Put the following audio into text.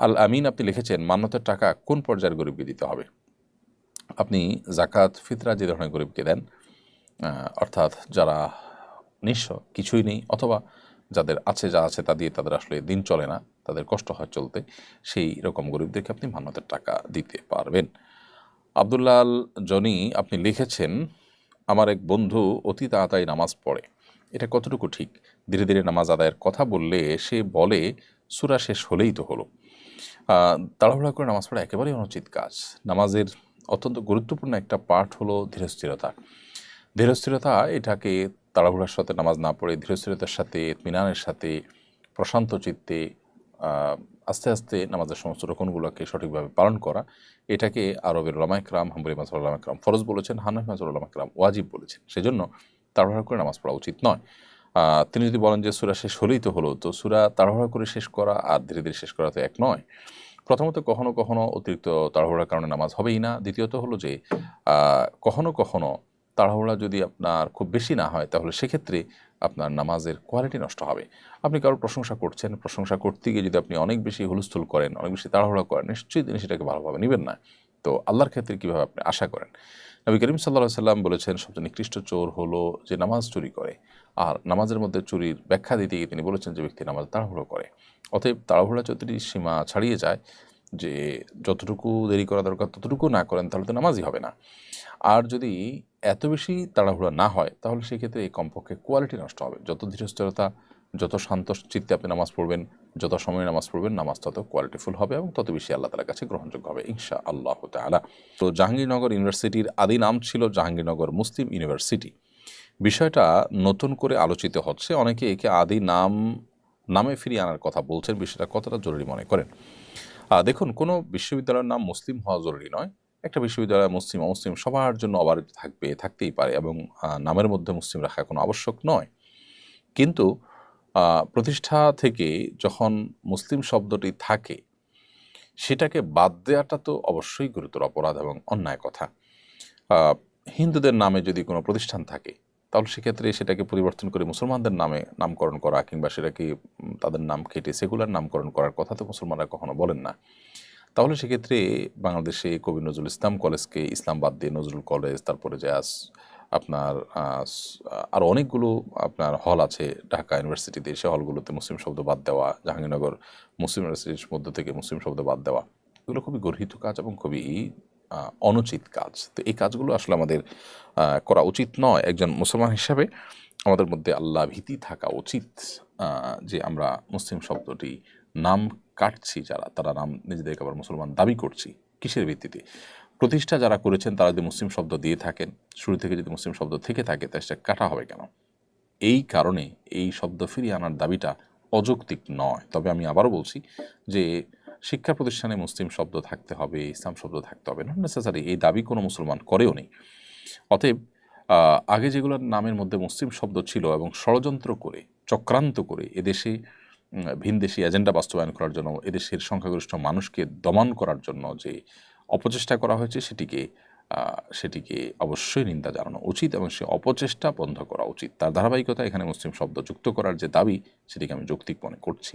আল আমিন আপনি লিখেছেন, মান্যতের টাকা কোন পর্যায়ের গরিবকে দিতে হবে? আপনি জাকাত ফিতরা যে ধরনের গরিবকে দেন অর্থাৎ যারা নিঃস্ব কিছুই নেই অথবা যাদের আছে যা আছে তা দিয়ে তাদের আসলে দিন চলে না, তাদের কষ্ট হয় চলতে, সেই রকম গরিবদেরকে আপনি মান্যতের টাকা দিতে পারবেন। আবদুল্লাল জনি আপনি লিখেছেন, আমার এক বন্ধু অতি তাড়াতাড়ি নামাজ পড়ে। এটা কতটুকু ঠিক? ধীরে ধীরে নামাজ আদায়ের কথা বললে সে বলে, সুরা শেষ হলেই তো হলো। তাড়াহুড়া করে নামাজ পড়া একেবারেই অনুচিত কাজ। নামাজের অত্যন্ত গুরুত্বপূর্ণ একটা পার্ট হলো ধীরস্থিরতা। ধীরস্থিরতা এটাকে তাড়াহুড়ার সাথে নামাজ না পড়ে, ধীরস্থিরতার সাথে, ইতমিনানের সাথে, প্রশান্ত চিত্তে আস্তে আস্তে নামাজের সমস্ত রকমগুলোকে সঠিকভাবে পালন করা, এটাকে আরবের রামাইকরাম হাম্বরি মাসুল রামাইকরাম ফরজ বলেছেন, হানাফি মাসুল রামাইকরাম ওয়াজিব বলেছেন। সেজন্য তাড়াহুড়া করে নামাজ পড়া উচিত নয়। তিনি যদি বলেন যে সুরা শেষ হলেই তো হলো, তো সুরা তাড়াহুড়া করে শেষ করা আর ধীরে ধীরে শেষ করা তো এক নয়। প্রথমত কখনো কখনো অতিরিক্ত তাড়াহুড়ার কারণে নামাজ হবেই না। দ্বিতীয়ত হলো যে কখনো কখনো তাড়াহুড়া যদি আপনার খুব বেশি না হয়, তাহলে সেক্ষেত্রে আপনার নামাজের কোয়ালিটি নষ্ট হবে। আপনি কারোর প্রশংসা করছেন, প্রশংসা করতে গিয়ে যদি আপনি অনেক বেশি হুলস্থুল করেন, অনেক বেশি তাড়াহুড়া করেন, নিশ্চয়ই তিনি সেটাকে ভালোভাবে নেবেন না। তো আল্লাহর ক্ষেত্রে কীভাবে আপনি আশা করেন? নবী করিম সাল্লাহ সাল্লাম বলেছেন, সবচেয়ে নিকৃষ্ট চোর হলো যে নামাজ চুরি করে। আর নামাজের মধ্যে চুরির ব্যাখ্যা দিতে গিয়ে তিনি বলেছেন যে ব্যক্তি নামাজ তাড়াহুড়ো করে। অতএব তাড়াহুড়া যদি সীমা ছাড়িয়ে যায় যে যতটুকু দেরি করা দরকার ততটুকু না করেন, তাহলে তো নামাজই হবে না। আর যদি এত বেশি তাড়াহুড়া না হয়, তাহলে সেক্ষেত্রে এই কমপক্ষে কোয়ালিটি নষ্ট হবে। যত ধীরস্থিরতা, যত শান্ত চিত্তে আপনি নামাজ পড়বেন, যত সময় নামাজ পড়বেন, নামাজ তত কোয়ালিটিফুল হবে এবং তত বেশি আল্লাহ তালার কাছে গ্রহণযোগ্য হবে ইনশা আল্লাহ তালা তো জাহাঙ্গীরনগর ইউনিভার্সিটির আদি নাম ছিল জাহাঙ্গীরনগর মুসলিম ইউনিভার্সিটি। বিষয়টা নতুন করে আলোচিত হচ্ছে। অনেকে একে আদি নাম, নামে ফিরিয়ে আনার কথা বলছেন, বিষয়টা কতটা জরুরি মনে করেন? দেখুন, কোনো বিশ্ববিদ্যালয়ের নাম মুসলিম হওয়া জরুরি নয়। একটা বিশ্ববিদ্যালয় মুসলিম, অমুসলিম সবার জন্য আবার থাকবে, থাকতেই পারে এবং নামের মধ্যে মুসলিম রাখা কোনো আবশ্যক নয়। কিন্তু প্রতিষ্ঠা থেকে যখন মুসলিম শব্দটি থাকে, সেটাকে বাদ দেওয়াটা তো অবশ্যই গুরুতর অপরাধ এবং অন্যায় কথা। হিন্দুদের নামে যদি কোনো প্রতিষ্ঠান থাকে, তাহলে সেক্ষেত্রে সেটাকে পরিবর্তন করে মুসলমানদের নামে নামকরণ করা কিংবা সেটাকে তাদের নাম কেটে সেগুলার নামকরণ করার কথা তো মুসলমানরা কখনো বলেন না। তাহলে সেক্ষেত্রে বাংলাদেশে কবি নজরুল ইসলাম কলেজকে ইসলাম বাদ দিয়ে নজরুল কলেজ, তারপরে যে আস, আপনার আরও অনেকগুলো আপনার হল আছে ঢাকা ইউনিভার্সিটিতে, সে হলগুলোতে মুসলিম শব্দ বাদ দেওয়া, জাহাঙ্গীরনগর মুসলিম ইউনিভার্সিটির মধ্য থেকে মুসলিম শব্দ বাদ দেওয়া। এগুলো খুবই গর্হিত কাজ এবং খুবই অনুচিত কাজ। তো এই কাজগুলো আসলে আমাদের করা উচিত নয়। একজন মুসলমান হিসাবে আমাদের মধ্যে আল্লাহ ভীতি থাকা উচিত যে আমরা মুসলিম শব্দটি নাম কাটছি যারা, তারা নাম নিজেদেরকে আবার মুসলমান দাবি করছি। কিসের ভিত্তিতে? প্রতিষ্ঠা যারা করেছেন, তারা যদি মুসলিম শব্দ দিয়ে থাকেন, শুরু থেকে যদি মুসলিম শব্দ থেকে থাকে, তাহলে সেটা কাটা হবে কেন? এই কারণে এই শব্দ ফিরিয়ে আনার দাবিটা অযৌক্তিক নয়। তবে আমি আবারও বলছি যে শিক্ষা প্রতিষ্ঠানে মুসলিম শব্দ থাকতে হবে, ইসলাম শব্দ থাকতে হবে নট নেসেসারি এই দাবি কোনো মুসলমান করেও নেই। অতএব আগে যেগুলোর নামের মধ্যে মুসলিম শব্দ ছিল এবং ষড়যন্ত্র করে, চক্রান্ত করে এদেশে ভিনদেশি এজেন্ডা বাস্তবায়ন করার জন্য, এদেশের সংখ্যাগরিষ্ঠ মানুষকে দমন করার জন্য যে অপচেষ্টা করা হয়েছে, সেটিকে সেটিকে অবশ্যই নিন্দা জানানো উচিত এবং সে অপচেষ্টা বন্ধ করা উচিত। তার ধারাবাহিকতা এখানে মুসলিম শব্দ যুক্ত করার যে দাবি, সেটিকে আমি যৌক্তিক মনে করছি।